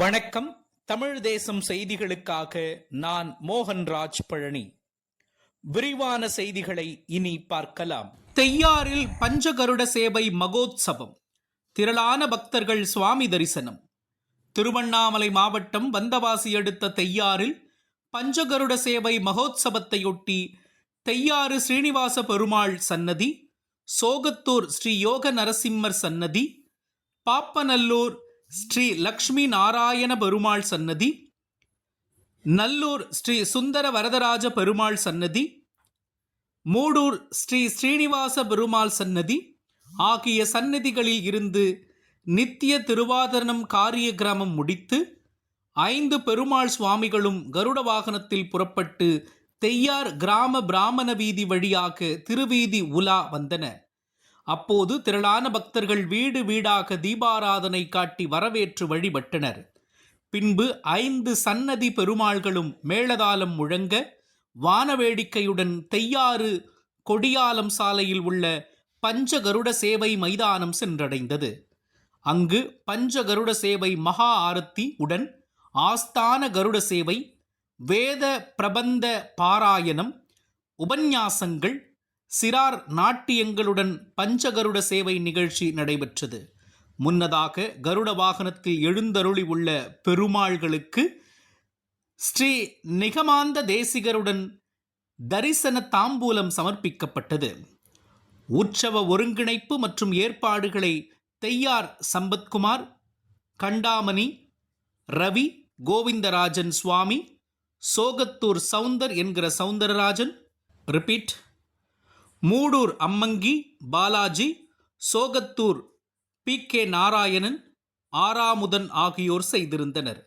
வணக்கம். தமிழ் தேசம் செய்திகளுக்காக நான் மோகன்ராஜ் பழனி விரிவான செய்திகளை இனி பார்க்கலாம். தெய்யாறில் பஞ்சகருட சேவை மகோத்சவம். திரளான பக்தர்கள் சுவாமி தரிசனம். திருவண்ணாமலை மாவட்டம் வந்தவாசி அடுத்த தெய்யாறில் பஞ்சகருட சேவை மகோத்சவத்தையொட்டி தெய்யாறு ஸ்ரீனிவாச பெருமாள் சன்னதி சோகத்தூர் ஸ்ரீ யோக நரசிம்மர் சன்னதி பாப்பநல்லூர் ஸ்ரீ லக்ஷ்மி நாராயண பெருமாள் சன்னதி நல்லூர் ஸ்ரீ சுந்தர வரதராஜ பெருமாள் சன்னதி மூடூர் ஸ்ரீ ஸ்ரீனிவாச பெருமாள் சன்னதி ஆகிய சன்னதிகளில் இருந்து நித்திய திருவாதனம் காரிய கிராமம் முடித்து ஐந்து பெருமாள் சுவாமிகளும் கருட வாகனத்தில் புறப்பட்டு தெய்யார் கிராம பிராமண வீதி வழியாக திருவீதி உலா வந்தன அப்போது திரளான பக்தர்கள் வீடு வீடாக தீபாராதனை காட்டி வரவேற்று வழிபட்டனர். பின்பு ஐந்து சன்னதி பெருமாள்களும் மேளதாளம் முழங்க வானவேடிக்கையுடன் தெய்யாறு கொடியாலம் சாலையில் உள்ள பஞ்சகருட சேவை மைதானம் சென்றடைந்தது. அங்கு பஞ்சகருட சேவை மகா ஆரத்தி உடன் ஆஸ்தான கருட சேவை வேத பிரபந்த பாராயணம் உபன்யாசங்கள் சிறார் நாட்டியங்களுடன் பஞ்சகருட சேவை நிகழ்ச்சி நடைபெற்றது. முன்னதாக கருட வாகனத்தில் எழுந்தருளி உள்ள பெருமாள்களுக்கு ஸ்ரீ நிகமாந்த தேசிகருடன் தரிசன தாம்பூலம் சமர்ப்பிக்கப்பட்டது. உற்சவ ஒருங்கிணைப்பு மற்றும் ஏற்பாடுகளை தெய்யார் சம்பத்குமார் கண்டாமணி ரவி கோவிந்தராஜன் சுவாமி சோகத்தூர் சவுந்தர் என்கிற Soundararajan repeat. Mudur Ammangi Balaji Sokathur P K Narayanan Aramudhan ஆகியோர் செய்திருந்தனர்.